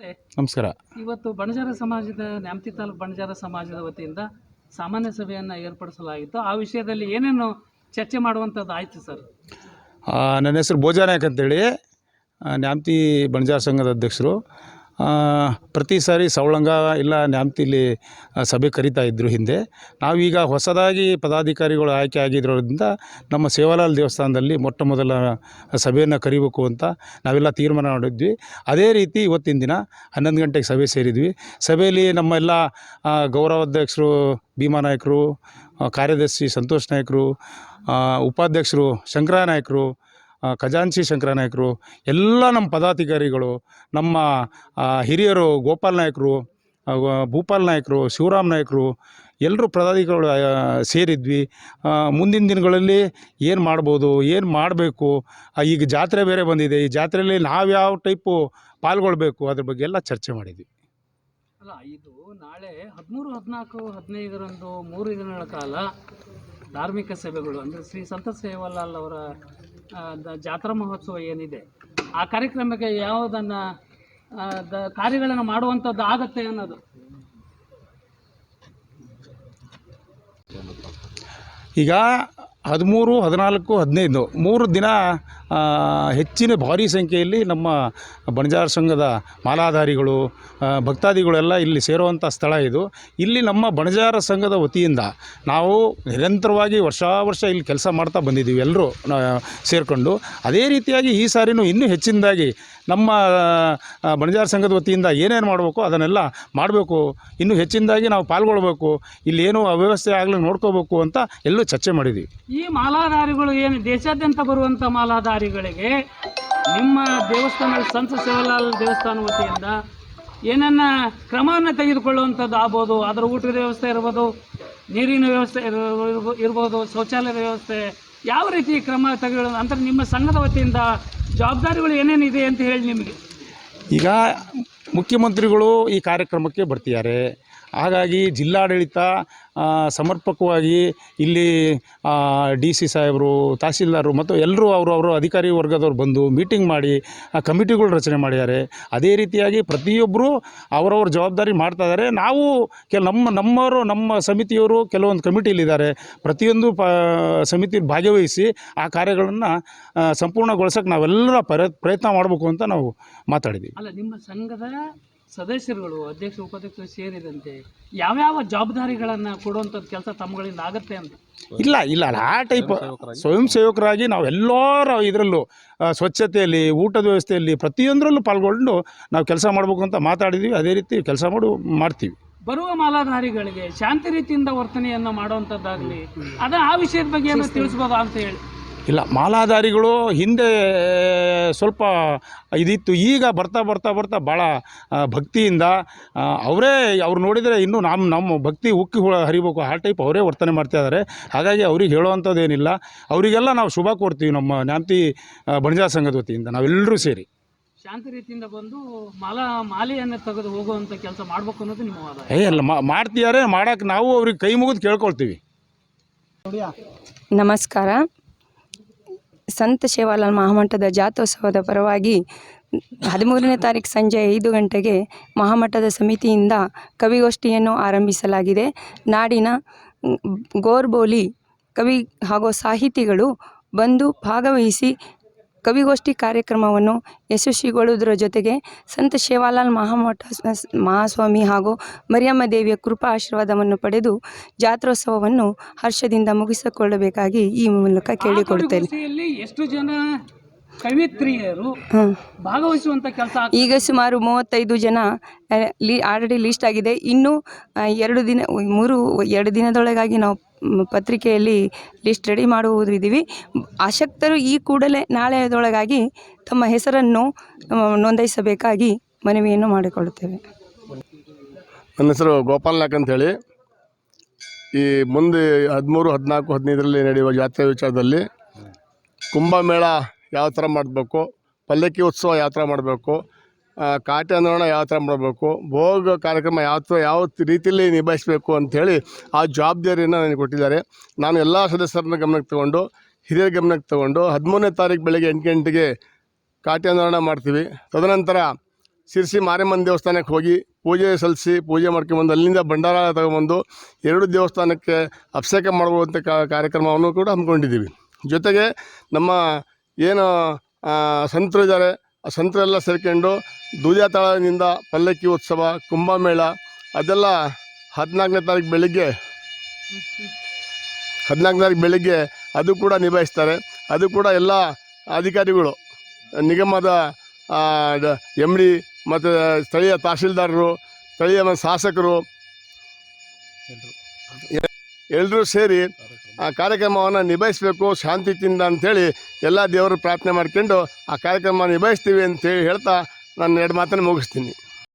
ನಮಸ್ಕಾರ. ಇವತ್ತು ಬಣಜಾರ ಸಮಾಜದ ನ್ಯಾಮತಿ ತಾಲೂಕು ಬಣಜಾರ ಸಮಾಜದ ವತಿಯಿಂದ ಸಾಮಾನ್ಯ ಸಭೆಯನ್ನು ಏರ್ಪಡಿಸಲಾಗಿತ್ತು. ಆ ವಿಷಯದಲ್ಲಿ ಏನೇನು ಚರ್ಚೆ ಮಾಡುವಂಥದ್ದು ಆಯಿತು ಸರ್? ನನ್ನ ಹೆಸರು ಭೋಜಾನಾಯಕ್ ಅಂತೇಳಿ. ಹೇಳಿ ನ್ಯಾಮತಿ ಬಣಜಾರ ಸಂಘದ ಅಧ್ಯಕ್ಷರು. ಪ್ರತಿ ಸಾರಿ ಸವಳಂಗ ಇಲ್ಲ ನ್ಯಾಮತಿಲಿ ಸಭೆ ಕರಿತಾ ಇದ್ದರು ಹಿಂದೆ. ನಾವೀಗ ಹೊಸದಾಗಿ ಪದಾಧಿಕಾರಿಗಳು ಆಯ್ಕೆ ಆಗಿರೋದ್ರಿಂದ ನಮ್ಮ ಸೇವಾಲಾಲ್ ದೇವಸ್ಥಾನದಲ್ಲಿ ಮೊಟ್ಟ ಮೊದಲ ಸಭೆಯನ್ನು ಕರಿಬೇಕು ಅಂತ ನಾವೆಲ್ಲ ತೀರ್ಮಾನ ಮಾಡಿದ್ವಿ. ಅದೇ ರೀತಿ ಇವತ್ತಿನ ದಿನ ಹನ್ನೊಂದು ಗಂಟೆಗೆ ಸಭೆ ಸೇರಿದ್ವಿ. ಸಭೆಯಲ್ಲಿ ನಮ್ಮ ಎಲ್ಲ ಗೌರವಾಧ್ಯಕ್ಷರು, ಭೀಮಾ ನಾಯಕರು ಕಾರ್ಯದರ್ಶಿ ಸಂತೋಷ್ ನಾಯಕರು ಉಪಾಧ್ಯಕ್ಷರು, ಶಂಕರ ನಾಯಕರು ಖಜಾನ್ಸಿ ಶಂಕರ ನಾಯಕರು, ಎಲ್ಲ ನಮ್ಮ ಪದಾಧಿಕಾರಿಗಳು, ನಮ್ಮ ಹಿರಿಯರು, ಗೋಪಾಲ್ ನಾಯಕರು ಭೂಪಾಲ್ ನಾಯಕರು, ಶಿವರಾಮ್ ನಾಯಕರು, ಎಲ್ಲರೂ ಪದಾಧಿಕಾರಿಗಳು ಸೇರಿದ್ವಿ. ಮುಂದಿನ ದಿನಗಳಲ್ಲಿ ಏನು ಮಾಡ್ಬೋದು, ಏನು ಮಾಡಬೇಕು? ಈಗ ಜಾತ್ರೆ ಬೇರೆ ಬಂದಿದೆ. ಈ ಜಾತ್ರೆಯಲ್ಲಿ ನಾವು ಯಾವ ಟೈಪು ಪಾಲ್ಗೊಳ್ಬೇಕು? ಅದ್ರ ಬಗ್ಗೆ ಎಲ್ಲ ಚರ್ಚೆ ಮಾಡಿದ್ವಿ. ಅಲ್ಲ, ಇದು ನಾಳೆ ಹದಿಮೂರು, ಹದಿನಾಲ್ಕು, ಹದಿನೈದರಂದು ಮೂರು ದಿನಗಳ ಕಾಲ ಧಾರ್ಮಿಕ ಸಭೆಗಳು, ಅಂದರೆ ಶ್ರೀ ಸಂತ ಸೇವಾಲಾಲ್ ಅವರ ಜಾತ್ರಾ ಮಹೋತ್ಸವ ಏನಿದೆ, ಆ ಕಾರ್ಯಕ್ರಮಕ್ಕೆ ಯಾವುದನ್ನು ಕಾರ್ಯಗಳನ್ನು ಮಾಡುವಂಥದ್ದು ಆಗತ್ತೆ ಅನ್ನೋದು? ಈಗ ಹದಿಮೂರು, ಹದಿನಾಲ್ಕು, ಹದಿನೈದು, ಮೂರು ದಿನ ಹೆಚ್ಚಿನ ಭಾರಿ ಸಂಖ್ಯೆಯಲ್ಲಿ ನಮ್ಮ ಬಣಜಾರ ಸಂಘದ ಮಾಲಾಧಾರಿಗಳು ಭಕ್ತಾದಿಗಳೆಲ್ಲ ಇಲ್ಲಿ ಸೇರುವಂಥ ಸ್ಥಳ ಇದು. ಇಲ್ಲಿ ನಮ್ಮ ಬಣಜಾರ ಸಂಘದ ವತಿಯಿಂದ ನಾವು ನಿರಂತರವಾಗಿ ವರ್ಷ ವರ್ಷ ಇಲ್ಲಿ ಕೆಲಸ ಮಾಡ್ತಾ ಬಂದಿದ್ದೀವಿ ಎಲ್ಲರೂ ಸೇರಿಕೊಂಡು. ಅದೇ ರೀತಿಯಾಗಿ ಈ ಸಾರಿನೂ ಇನ್ನೂ ಹೆಚ್ಚಿನದಾಗಿ ನಮ್ಮ ಬಣಜಾರ ಸಂಘದ ವತಿಯಿಂದ ಏನೇನು ಮಾಡಬೇಕು ಅದನ್ನೆಲ್ಲ ಮಾಡಬೇಕು. ಇನ್ನೂ ಹೆಚ್ಚಿನದಾಗಿ ನಾವು ಪಾಲ್ಗೊಳ್ಬೇಕು. ಇಲ್ಲಿ ಏನು ಅವ್ಯವಸ್ಥೆ ಆಗಲಿ ನೋಡ್ಕೋಬೇಕು ಅಂತ ಎಲ್ಲೂ ಚರ್ಚೆ ಮಾಡಿದ್ದೀವಿ. ಈ ಮಾಲಾಧಾರಿಗಳು ಏನು ದೇಶಾದ್ಯಂತ ಬರುವಂಥ ಮಾಲಾಧಾರಿಗಳಿಗೆ ನಿಮ್ಮ ದೇವಸ್ಥಾನ ಸಂತ ಸೇವಾಲಾಲ್ ದೇವಸ್ಥಾನ ವತಿಯಿಂದ ಏನನ್ನ ಕ್ರಮವನ್ನು ತೆಗೆದುಕೊಳ್ಳುವಂಥದ್ದು ಆಗ್ಬೋದು, ಅದರ ಊಟದ ವ್ಯವಸ್ಥೆ ಇರ್ಬೋದು, ನೀರಿನ ವ್ಯವಸ್ಥೆ ಇರ್ಬೋದು- ಶೌಚಾಲಯದ ವ್ಯವಸ್ಥೆ, ಯಾವ ರೀತಿ ಕ್ರಮ ತೆಗೆದು ಅಂದರೆ ನಿಮ್ಮ ಸಂಘದ ವತಿಯಿಂದ ಜವಾಬ್ದಾರಿಗಳು ಏನೇನಿದೆ ಅಂತ ಹೇಳಿ ನಿಮಗೆ. ಈಗ ಮುಖ್ಯಮಂತ್ರಿಗಳು ಈ ಕಾರ್ಯಕ್ರಮಕ್ಕೆ ಬರ್ತಿದ್ದಾರೆ. ಹಾಗಾಗಿ ಜಿಲ್ಲಾಡಳಿತ ಸಮರ್ಪಕವಾಗಿ ಇಲ್ಲಿ ಡಿ ಸಿ ಸಾಹೇಬರು, ತಹಸೀಲ್ದಾರರು ಮತ್ತು ಎಲ್ಲರೂ ಅವರು ಅವರು ಅಧಿಕಾರಿ ವರ್ಗದವ್ರು ಬಂದು ಮೀಟಿಂಗ್ ಮಾಡಿ, ಆ, ಕಮಿಟಿಗಳು ರಚನೆ ಮಾಡಿದ್ದಾರೆ. ಅದೇ ರೀತಿಯಾಗಿ ಪ್ರತಿಯೊಬ್ಬರು ಅವರವ್ರ ಜವಾಬ್ದಾರಿ ಮಾಡ್ತಾ ಇದ್ದಾರೆ. ನಾವು ಕೆಲ, ನಮ್ಮ, ನಮ್ಮವರು, ನಮ್ಮ ಸಮಿತಿಯವರು ಕೆಲವೊಂದು ಕಮಿಟಿಯಲ್ಲಿದ್ದಾರೆ. ಪ್ರತಿಯೊಂದು ಪ ಸಮಿತಿ ಭಾಗವಹಿಸಿ ಆ ಕಾರ್ಯಗಳನ್ನು ಸಂಪೂರ್ಣಗೊಳಿಸೋಕೆ ನಾವೆಲ್ಲರ ಪ್ರಯತ್ ಪ್ರಯತ್ನ ಮಾಡಬೇಕು ಅಂತ ನಾವು ಮಾತಾಡಿದ್ದೀವಿ. ಅಲ್ಲ, ನಿಮ್ಮ ಸಂಘದ ಸದಸ್ಯರುಗಳು ಅಧ್ಯಕ್ಷ ಉಪಾಧ್ಯಕ್ಷರು ಸೇರಿದಂತೆ ಯಾವ್ಯಾವ ಜವಾಬ್ದಾರಿಗಳನ್ನು ಕೊಡುವಂಥದ್ದು ಕೆಲಸ ತಮ್ಮಗಳಿಂದ ಆಗುತ್ತೆ ಅಂತ? ಇಲ್ಲ ಇಲ್ಲ ಅಲ್ಲ ಆ ಟೈಪ್ ಸ್ವಯಂ ಸೇವಕರಾಗಿ ನಾವು ಎಲ್ಲರ ಇದರಲ್ಲೂ ಸ್ವಚ್ಛತೆಯಲ್ಲಿ ಊಟದ ವ್ಯವಸ್ಥೆಯಲ್ಲಿ ಪ್ರತಿಯೊಂದರಲ್ಲೂ ಪಾಲ್ಗೊಂಡು ನಾವು ಕೆಲಸ ಮಾಡಬೇಕು ಅಂತ ಮಾತಾಡಿದ್ವಿ. ಅದೇ ರೀತಿ ಕೆಲಸ ಮಾಡು ಮಾಡ್ತೀವಿ. ಬರುವ ಮಾಲಾಧಾರಿಗಳಿಗೆ ಶಾಂತಿ ರೀತಿಯಿಂದ ವರ್ತನೆಯನ್ನು ಮಾಡುವಂಥದ್ದಾಗಲಿ ಅದ ಆ ವಿಷಯದ ಬಗ್ಗೆ ಏನು ತಿಳಿಸ್ಬೋದು ಅಂತ ಹೇಳಿ. ಇಲ್ಲ ಮಾಲಾಧಾರಿಗಳು ಹಿಂದೆ ಸ್ವಲ್ಪ ಇದಿತ್ತು. ಈಗ ಬರ್ತಾ ಬರ್ತಾ ಬರ್ತಾ ಭಾಳ ಭಕ್ತಿಯಿಂದ ಅವರೇ ಅವ್ರು ನೋಡಿದರೆ ಇನ್ನೂ ನಮ್ಮ ನಮ್ಮ ಭಕ್ತಿ ಉಕ್ಕಿ ಹುಳ ಹರಿಬೇಕು ಆ ಟೈಪ್ ಅವರೇ ವರ್ತನೆ ಮಾಡ್ತಾ ಇದ್ದಾರೆ ಹಾಗಾಗಿ ಅವ್ರಿಗೆ ಹೇಳುವಂಥದ್ದು ಏನಿಲ್ಲ ಅವರಿಗೆಲ್ಲ ನಾವು ಶುಭ ಕೋರ್ತೀವಿ ನಮ್ಮ ನ್ಯಾಮತಿ ಬಣಜಾ ಬಣಜಾರ ಸಂಘದ ವತಿಯಿಂದ. ನಾವೆಲ್ಲರೂ ಸೇರಿ. ಶಾಂತಿ ರೀತಿಯಿಂದ ಬಂದು ಮಾಲಾ ಮಾಲೆಯನ್ನು ತೆಗೆದು ಹೋಗುವಂಥ ಕೆಲಸ ಮಾಡಬೇಕು ಅನ್ನೋದು ನಿಮ್ಮ ವಾದ. ಏ ಅಲ್ಲ ಮಾ- ಮಾಡ್ತಿದ್ದಾರೆ ಮಾಡೋಕೆ ನಾವು ಅವ್ರಿಗೆ ಕೈ ಮುಗಿದು ಕೇಳ್ಕೊಳ್ತೀವಿ. ನಮಸ್ಕಾರ. ಸಂತ ಶಿವಾಲಾಲ್ ಮಹಾಮಠದ ಜಾತ್ರೋತ್ಸವದ ಪರವಾಗಿ ಹದಿಮೂರನೇ ತಾರೀಕು ಸಂಜೆ ಐದು ಗಂಟೆಗೆ ಮಹಾಮಠದ ಸಮಿತಿಯಿಂದ ಕವಿಗೋಷ್ಠಿಯನ್ನು ಆರಂಭಿಸಲಾಗಿದೆ. ನಾಡಿನ ಗೋರ್ಬೋಲಿ ಕವಿ ಹಾಗೂ ಸಾಹಿತಿಗಳು ಬಂದು ಭಾಗವಹಿಸಿ ಕವಿಗೋಷ್ಠಿ ಕಾರ್ಯಕ್ರಮವನ್ನು ಯಶಸ್ವಿಗೊಳ್ಳುವುದರ ಜೊತೆಗೆ ಸಂತ ಶಿವಾಲಾಲ್ ಮಹಾಮಠ ಮಹಾಸ್ವಾಮಿ ಹಾಗೂ ಮರಿಯಮ್ಮ ದೇವಿಯ ಕೃಪಾ ಆಶೀರ್ವಾದವನ್ನು ಪಡೆದು ಜಾತ್ರೋತ್ಸವವನ್ನು ಹರ್ಷದಿಂದ ಮುಗಿಸಿಕೊಳ್ಳಬೇಕಾಗಿ ಈ ಮೂಲಕ ಕೇಳಿಕೊಡುತ್ತೇನೆ ಎಷ್ಟು ಜನ ಕವಿತ್ರಿಯರು ಭಾಗವಹಿಸುವಂತ ಭಾಗವಹಿಸುವಂಥ ಕೆಲಸ ಈಗ ಸುಮಾರು ಮೂವತ್ತೈದು ಜನ ಲಿ ಆಲ್ರೆಡಿ ಲಿಸ್ಟ್ ಆಗಿದೆ. ಇನ್ನು ಎರಡು ದಿನ ಮೂರು ಎರಡು ದಿನದೊಳಗಾಗಿ ನಾವು ಪತ್ರಿಕೆಯಲ್ಲಿ ಲಿಸ್ಟ್ ರೆಡಿ ಮಾಡುವುದಿದ್ದೀವಿ ಆಸಕ್ತರು ಈ ಕೂಡಲೇ ನಾಳೆಯದೊಳಗಾಗಿ ತಮ್ಮ ಹೆಸರನ್ನು ನೋಂದಾಯಿಸಬೇಕಾಗಿ ಮನವಿಯನ್ನು ಮಾಡಿಕೊಳ್ಳುತ್ತೇವೆ. ನನ್ನ ಹೆಸರು ಗೋಪಾಲ್ ಅಂತ ಅಂತೇಳಿ. ಈ ಮುಂದೆ ಹದಿಮೂರು ಹದಿನಾಲ್ಕು ಹದಿನೈದರಲ್ಲಿ ನಡೆಯುವ ಜಾತ್ರೆ ವಿಚಾರದಲ್ಲಿ ಕುಂಭಮೇಳ ಯಾವ ಥರ ಮಾಡಬೇಕು, ಪಲ್ಲಕ್ಕಿ ಉತ್ಸವ ಯಾವ ಥರ ಮಾಡಬೇಕು ಕಾಟ ಅನ್ನೋಣ ಯಾವ ಥರ ಮಾಡಬೇಕು, ಭೋಗ ಕಾರ್ಯಕ್ರಮ ಯಾವ ಥರ, ಯಾವ ರೀತಿಯಲ್ಲಿ ನಿಭಾಯಿಸಬೇಕು ಅಂಥೇಳಿ ಆ ಜವಾಬ್ದಾರಿಯನ್ನು ನನಗೆ ಕೊಟ್ಟಿದ್ದಾರೆ. ನಾನು ಎಲ್ಲ ಸದಸ್ಯರನ್ನ ಗಮನಕ್ಕೆ ತಗೊಂಡು, ಹಿರಿಯರ ಗಮನಕ್ಕೆ ತಗೊಂಡು ಹದಿಮೂರನೇ ತಾರೀಕು ಬೆಳಗ್ಗೆ ಎಂಟು ಗಂಟೆಗೆ ಕಾಟಿ ಆಂದೋಲನ ಮಾಡ್ತೀವಿ. ತದನಂತರ ಶಿರ್ಸಿ ಮಾರಿಯಮ್ಮನ ದೇವಸ್ಥಾನಕ್ಕೆ ಹೋಗಿ ಪೂಜೆ ಸಲ್ಲಿಸಿ ಪೂಜೆ ಮಾಡ್ಕೊಂಬಂದು ಅಲ್ಲಿಂದ ಭಂಡಾರ ತಗೊಂಬಂದು ಎರಡು ದೇವಸ್ಥಾನಕ್ಕೆ ಅಭಿಷೇಕ ಮಾಡುವಂಥ ಕಾರ್ಯಕ್ರಮವನ್ನು ಕೂಡ ಹಮ್ಮಿಕೊಂಡಿದ್ದೀವಿ. ಜೊತೆಗೆ ನಮ್ಮ ಏನು ಆ, ಸಂತರು ಇದ್ದಾರೆ ಆ ಸಂತರೆಲ್ಲ ಸೇರ್ಕೊಂಡು ಧ್ವಜಾತಾಳದಿಂದ ಪಲ್ಲಕ್ಕಿ ಉತ್ಸವ ಕುಂಭಮೇಳ ಅದೆಲ್ಲ ಹದಿನಾಲ್ಕನೇ ತಾರೀಕು ಬೆಳಿಗ್ಗೆ. ಹದಿನಾಲ್ಕನೇ ತಾರೀಕು ಬೆಳಿಗ್ಗೆ ಅದು ಕೂಡ ನಿಭಾಯಿಸ್ತಾರೆ. ಅದು ಕೂಡ ಎಲ್ಲ ಅಧಿಕಾರಿಗಳು ನಿಗಮದ ಎಂ ಡಿ ಮತ್ತು ಸ್ಥಳೀಯ ತಹಶೀಲ್ದಾರರು ಸ್ಥಳೀಯ ಶಾಸಕರು ಎಲ್ಲರೂ ಸೇರಿ ಆ ಕಾರ್ಯಕ್ರಮವನ್ನು ನಿಭಾಯಿಸಬೇಕು ಶಾಂತಿಯಿಂದ ಅಂಥೇಳಿ ಎಲ್ಲ ದೇವರು ಪ್ರಾರ್ಥನೆ ಮಾಡ್ಕೊಂಡು ಆ ಕಾರ್ಯಕ್ರಮ ನಿಭಾಯಿಸ್ತೀವಿ ಅಂತೇಳಿ ಹೇಳ್ತಾ ನಾನು ಎರಡು ಮಾತನ್ನು ಮುಗಿಸ್ತೀನಿ.